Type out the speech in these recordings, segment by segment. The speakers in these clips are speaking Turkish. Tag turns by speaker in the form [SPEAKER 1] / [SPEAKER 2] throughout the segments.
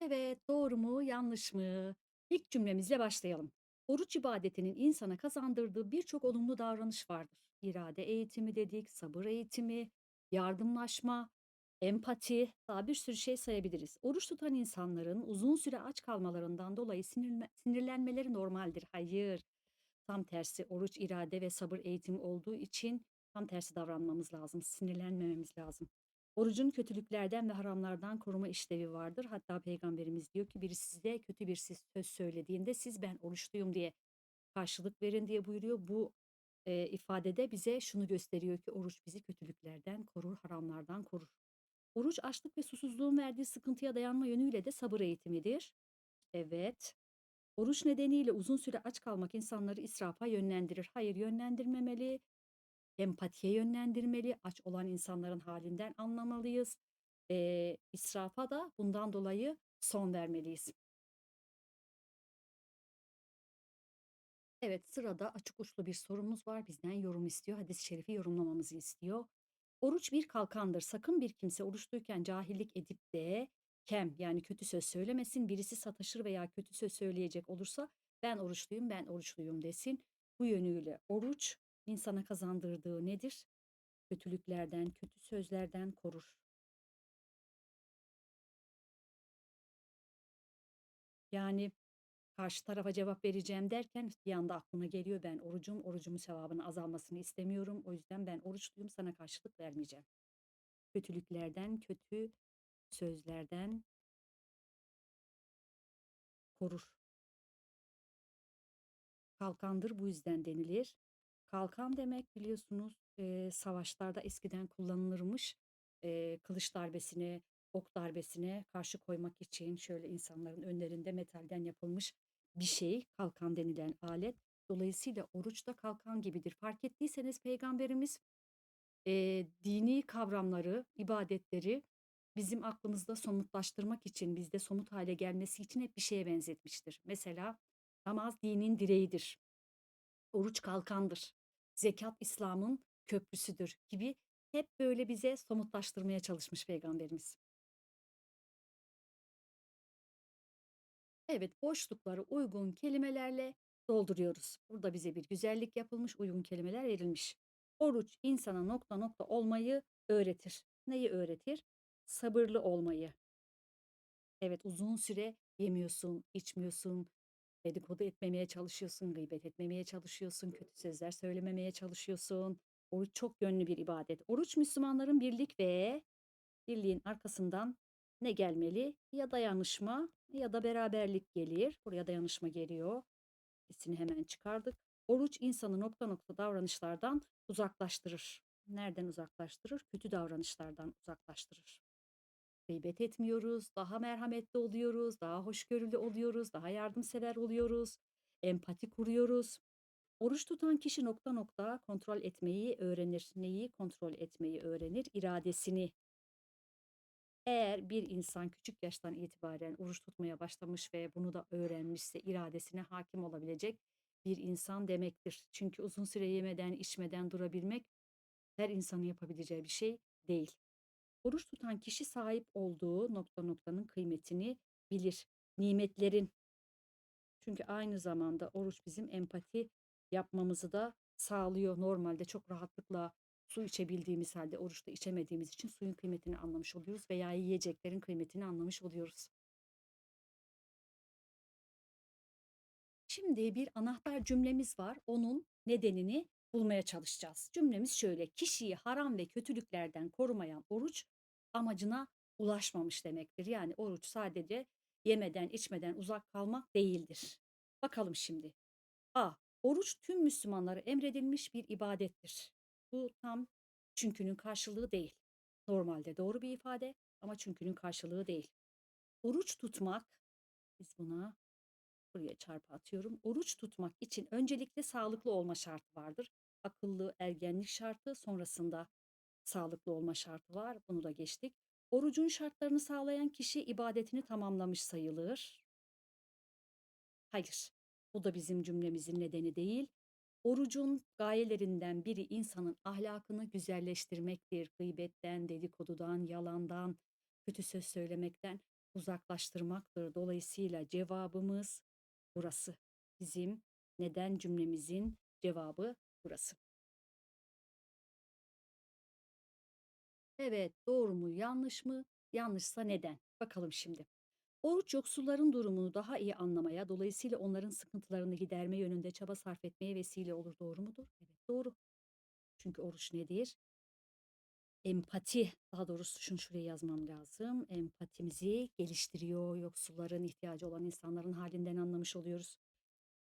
[SPEAKER 1] Evet, doğru mu, yanlış mı? İlk cümlemizle başlayalım. Oruç ibadetinin insana kazandırdığı birçok olumlu davranış vardır. İrade eğitimi dedik, sabır eğitimi, yardımlaşma, empati, daha bir sürü şey sayabiliriz. Oruç tutan insanların uzun süre aç kalmalarından dolayı sinirlenmeleri normaldir. Hayır, tam tersi oruç irade ve sabır eğitimi olduğu için tam tersi davranmamız lazım, sinirlenmememiz lazım. Orucun kötülüklerden ve haramlardan koruma işlevi vardır. Hatta Peygamberimiz diyor ki biri size kötü bir söz söylediğinde siz ben oruçluyum diye karşılık verin diye buyuruyor. Bu e, ifadede bize şunu gösteriyor ki oruç bizi kötülüklerden korur, haramlardan korur. Oruç açlık ve susuzluğun verdiği sıkıntıya dayanma yönüyle de sabır eğitimidir. Evet. Oruç nedeniyle uzun süre aç kalmak insanları israfa yönlendirir. Hayır, yönlendirmemeli. Empatiye yönlendirmeli, aç olan insanların halinden anlamalıyız. Eee, israfa da bundan dolayı son vermeliyiz. Evet, sırada açık uçlu bir sorumuz var. Bizden yorum istiyor. Hadis-i şerifi yorumlamamızı istiyor. Oruç bir kalkandır. Sakın bir kimse oruçluyken cahillik edip de kem yani kötü söz söylemesin. Birisi sataşır veya kötü söz söyleyecek olursa ben oruçluyum, ben oruçluyum desin. Bu yönüyle oruç insana kazandırdığı nedir? Kötülüklerden, kötü sözlerden korur. Yani karşı tarafa cevap vereceğim derken bir anda aklına geliyor ben orucum, orucumun sevabının azalmasını istemiyorum. O yüzden ben oruçluyum, sana karşılık vermeyeceğim. Kötülüklerden, kötü sözlerden korur. Kalkandır bu yüzden denilir. Kalkan demek biliyorsunuz eee, savaşlarda eskiden kullanılırmış. Eee, kılıç darbesine, ok darbesine karşı koymak için şöyle insanların önlerinde metalden yapılmış bir şey, kalkan denilen alet. Dolayısıyla oruç da kalkan gibidir. Fark ettiyseniz Peygamberimiz eee, dini kavramları, ibadetleri bizim aklımızda somutlaştırmak için, bizde somut hale gelmesi için hep bir şeye benzetmiştir. Mesela namaz dinin direğidir. Oruç kalkandır. Zekat İslam'ın köprüsüdür gibi hep böyle bize somutlaştırmaya çalışmış Peygamberimiz. Evet, boşlukları uygun kelimelerle dolduruyoruz. Burada bize bir güzellik yapılmış, uygun kelimeler verilmiş. Oruç insana nokta nokta olmayı öğretir. Neyi öğretir? Sabırlı olmayı. Evet, uzun süre yemiyorsun, içmiyorsun, dedikodu etmemeye çalışıyorsun, gıybet etmemeye çalışıyorsun, kötü sözler söylememeye çalışıyorsun. Oruç çok yönlü bir ibadet. Oruç Müslümanların birlik ve birliğin arkasından ne gelmeli? Ya dayanışma ya da beraberlik gelir. Buraya dayanışma geliyor. İkisini hemen çıkardık. Oruç insanı nokta nokta davranışlardan uzaklaştırır. Nereden uzaklaştırır? Kötü davranışlardan uzaklaştırır. Gıybet etmiyoruz, daha merhametli oluyoruz, daha hoşgörülü oluyoruz, daha yardımsever oluyoruz, empati kuruyoruz. Oruç tutan kişi nokta nokta kontrol etmeyi öğrenir. Neyi kontrol etmeyi öğrenir? İradesini. Eğer bir insan küçük yaştan itibaren oruç tutmaya başlamış ve bunu da öğrenmişse iradesine hakim olabilecek bir insan demektir. Çünkü uzun süre yemeden, içmeden durabilmek her insanın yapabileceği bir şey değil. Oruç tutan kişi sahip olduğu nokta noktanın kıymetini bilir. Nimetlerin çünkü aynı zamanda oruç bizim empati yapmamızı da sağlıyor. Normalde çok rahatlıkla su içebildiğimiz halde oruçta içemediğimiz için suyun kıymetini anlamış oluyoruz veya yiyeceklerin kıymetini anlamış oluyoruz. Şimdi bir anahtar cümlemiz var. Onun nedenini bulmaya çalışacağız. Cümlemiz şöyle: Kişiyi haram ve kötülüklerden korumayan oruç amacına ulaşmamış demektir. Yani oruç sadece yemeden, içmeden uzak kalmak değildir. Bakalım şimdi. A. Oruç tüm Müslümanlara emredilmiş bir ibadettir. Bu tam çünkünün karşılığı değil. Normalde doğru bir ifade ama çünkünün karşılığı değil. Oruç tutmak, biz buna Buraya çarpı atıyorum. Oruç tutmak için öncelikle sağlıklı olma şartı vardır. Akıllı ergenlik şartı, sonrasında sağlıklı olma şartı var. Bunu da geçtik. Orucun şartlarını sağlayan kişi ibadetini tamamlamış sayılır. Hayır, bu da bizim cümlemizin nedeni değil. Orucun gayelerinden biri insanın ahlakını güzelleştirmektir. Gıybetten, dedikodudan, yalandan, kötü söz söylemekten. uzaklaştırmaktır. Dolayısıyla cevabımız burası. Bizim neden cümlemizin cevabı burası. Evet, doğru mu, yanlış mı? Yanlışsa neden? Bakalım şimdi. Oruç yoksulların durumunu daha iyi anlamaya, dolayısıyla onların sıkıntılarını giderme yönünde çaba sarf etmeye vesile olur. Doğru mudur? Evet, doğru. Çünkü oruç nedir? Empati, daha doğrusu şunu şuraya yazmam lazım. Empatimizi geliştiriyor. Yoksulların, ihtiyacı olan insanların halinden anlamış oluyoruz.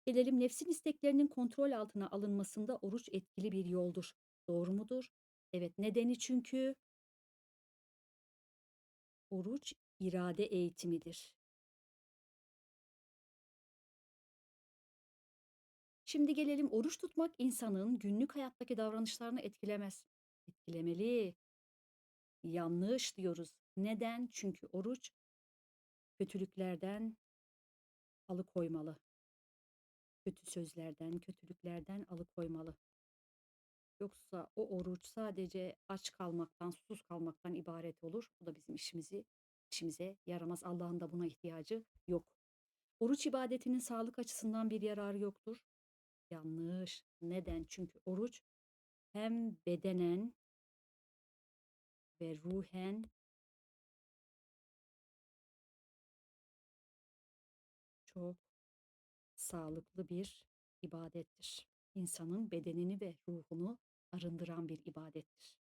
[SPEAKER 1] Gelelim nefsin isteklerinin kontrol altına alınmasında oruç etkili bir yoldur. Doğru mudur? Evet, nedeni çünkü oruç irade eğitimidir. Şimdi gelelim oruç tutmak insanın günlük hayattaki davranışlarını etkilemez. Etkilemeli. Yanlış diyoruz. Neden? Çünkü oruç kötülüklerden alıkoymalı. Kötü sözlerden, kötülüklerden alıkoymalı. Yoksa o oruç sadece aç kalmaktan, susuz kalmaktan ibaret olur. Bu da bizim işimizi işimize yaramaz. Allah'ın da buna ihtiyacı yok. Oruç ibadetinin sağlık açısından bir yararı yoktur. Yanlış. Neden? Çünkü oruç hem bedenen ve ruhen çok sağlıklı bir ibadettir. İnsanın bedenini ve ruhunu arındıran bir ibadettir.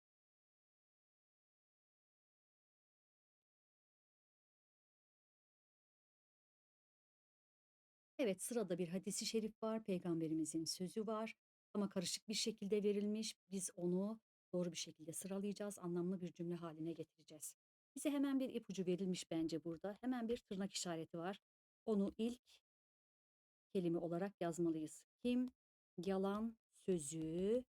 [SPEAKER 1] Evet, sırada bir hadisi şerif var, peygamberimizin sözü var ama karışık bir şekilde verilmiş. Biz onu doğru bir şekilde sıralayacağız, anlamlı bir cümle haline getireceğiz. Bize hemen bir ipucu verilmiş bence burada. Hemen bir tırnak işareti var. Onu ilk kelime olarak yazmalıyız. Kim? Yalan sözü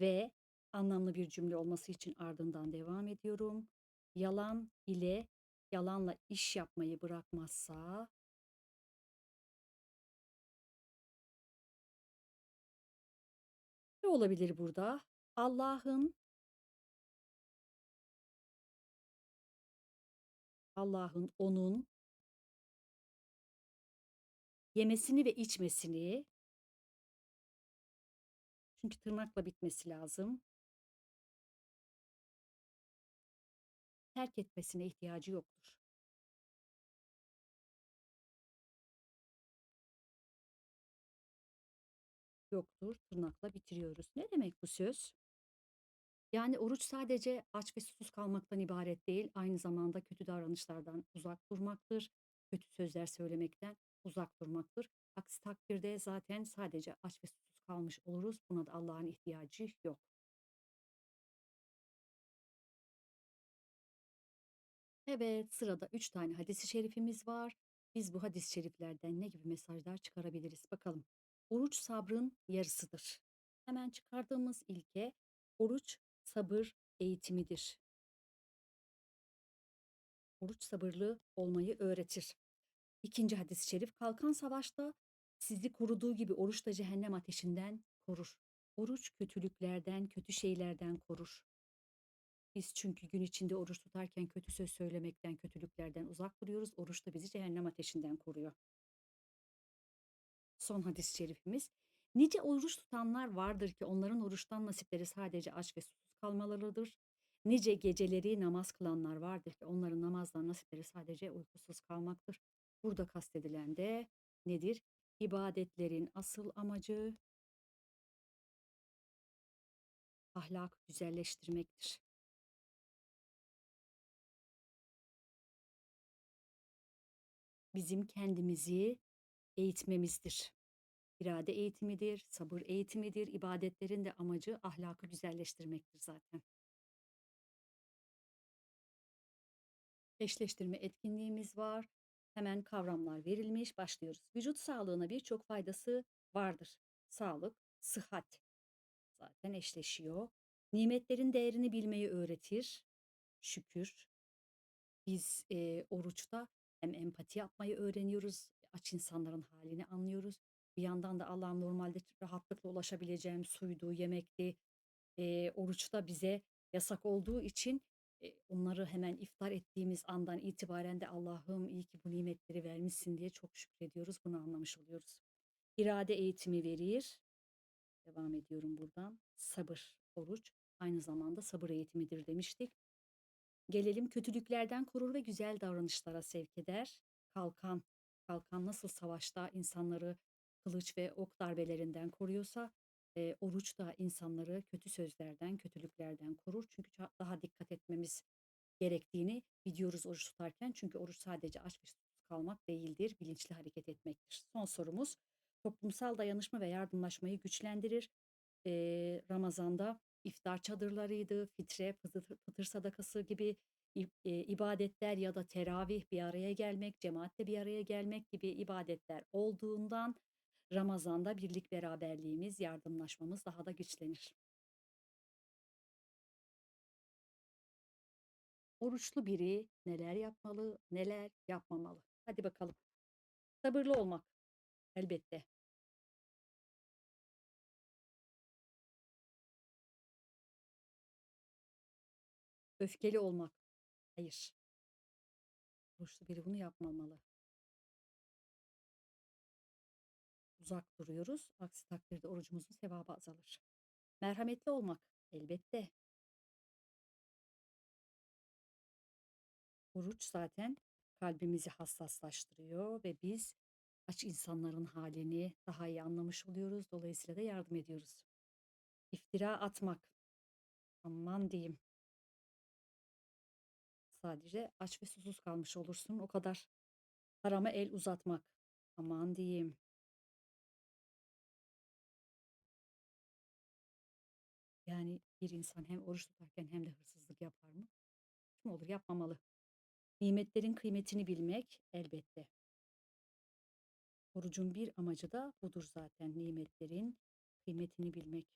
[SPEAKER 1] ve anlamlı bir cümle olması için ardından devam ediyorum. Yalan ile yalanla iş yapmayı bırakmazsa ne olabilir burada? Allah'ın Allah'ın onun yemesini ve içmesini çünkü tırnakla bitmesi lazım. Terk etmesine ihtiyacı yoktur. Yoktur, tırnakla bitiriyoruz. Ne demek bu söz? Yani oruç sadece aç ve susuz kalmaktan ibaret değil, aynı zamanda kötü davranışlardan uzak durmaktır, kötü sözler söylemekten uzak durmaktır. Aksi takdirde zaten sadece aç ve susuz kalmış oluruz. Buna da Allah'ın ihtiyacı yok. Evet, sırada 3 tane hadis-i şerifimiz var. Biz bu hadis-i şeriflerden ne gibi mesajlar çıkarabiliriz? Bakalım. Oruç sabrın yarısıdır. Hemen çıkardığımız ilke oruç sabır eğitimidir. Oruç sabırlı olmayı öğretir. İkinci hadis-i şerif kalkan savaşta sizi koruduğu gibi oruç da cehennem ateşinden korur. Oruç kötülüklerden, kötü şeylerden korur. Biz çünkü gün içinde oruç tutarken kötü söz söylemekten, kötülüklerden uzak duruyoruz. Oruç da bizi cehennem ateşinden koruyor. Son hadis-i şerifimiz. Nice oruç tutanlar vardır ki onların oruçtan nasipleri sadece aç ve susuz kalmalarıdır. Nice geceleri namaz kılanlar vardır ki onların namazdan nasipleri sadece uykusuz kalmaktır. Burada kastedilen de nedir? İbadetlerin asıl amacı ahlak güzelleştirmektir. Bizim kendimizi eğitmemizdir. İrade eğitimidir, sabır eğitimidir. İbadetlerin de amacı ahlakı güzelleştirmektir zaten. Eşleştirme etkinliğimiz var. Hemen kavramlar verilmiş. Başlıyoruz. Vücut sağlığına birçok faydası vardır. Sağlık, sıhhat zaten eşleşiyor. Nimetlerin değerini bilmeyi öğretir. Şükür. Biz e, oruçta hem empati yapmayı öğreniyoruz, aç insanların halini anlıyoruz. Bir yandan da Allah'ın normalde rahatlıkla ulaşabileceğim suydu, yemekti, e, oruçta bize yasak olduğu için Eee, onları hemen iftar ettiğimiz andan itibaren de Allah'ım iyi ki bu nimetleri vermişsin diye çok şükrediyoruz. Bunu anlamış oluyoruz. İrade eğitimi verir. Devam ediyorum buradan. Sabır, oruç aynı zamanda sabır eğitimidir demiştik. Gelelim kötülüklerden korur ve güzel davranışlara sevk eder. Kalkan, kalkan nasıl savaşta insanları kılıç ve ok darbelerinden koruyorsa, eee, oruç da insanları kötü sözlerden, kötülüklerden korur. Çünkü daha dikkat etmemiz gerektiğini biliyoruz oruç tutarken. Çünkü oruç sadece aç ve susuz kalmak değildir, bilinçli hareket etmektir. Son sorumuz, toplumsal dayanışma ve yardımlaşmayı güçlendirir. Eee, Ramazan'da iftar çadırlarıydı, fitre, fıtır sadakası gibi ibadetler ya da teravih, bir araya gelmek, cemaatle bir araya gelmek gibi ibadetler olduğundan Ramazan'da birlik beraberliğimiz, yardımlaşmamız daha da güçlenir. Oruçlu biri neler yapmalı, neler yapmamalı? Hadi bakalım. Sabırlı olmak, elbette. Öfkeli olmak, hayır. Oruçlu biri bunu yapmamalı. Uzak duruyoruz. Aksi takdirde orucumuzun sevabı azalır. Merhametli olmak, elbette. Oruç zaten kalbimizi hassaslaştırıyor ve biz aç insanların hâlini daha iyi anlamış oluyoruz. Dolayısıyla da yardım ediyoruz. İftira atmak, aman diyeyim. Sadece aç ve susuz kalmış olursun, o kadar. Harama el uzatmak, aman diyeyim. Bir insan hem oruç tutarken hem de hırsızlık yapar mı? Saçma olur, yapmamalı. Nimetlerin kıymetini bilmek, elbette. Orucun bir amacı da budur zaten, nimetlerin kıymetini bilmek.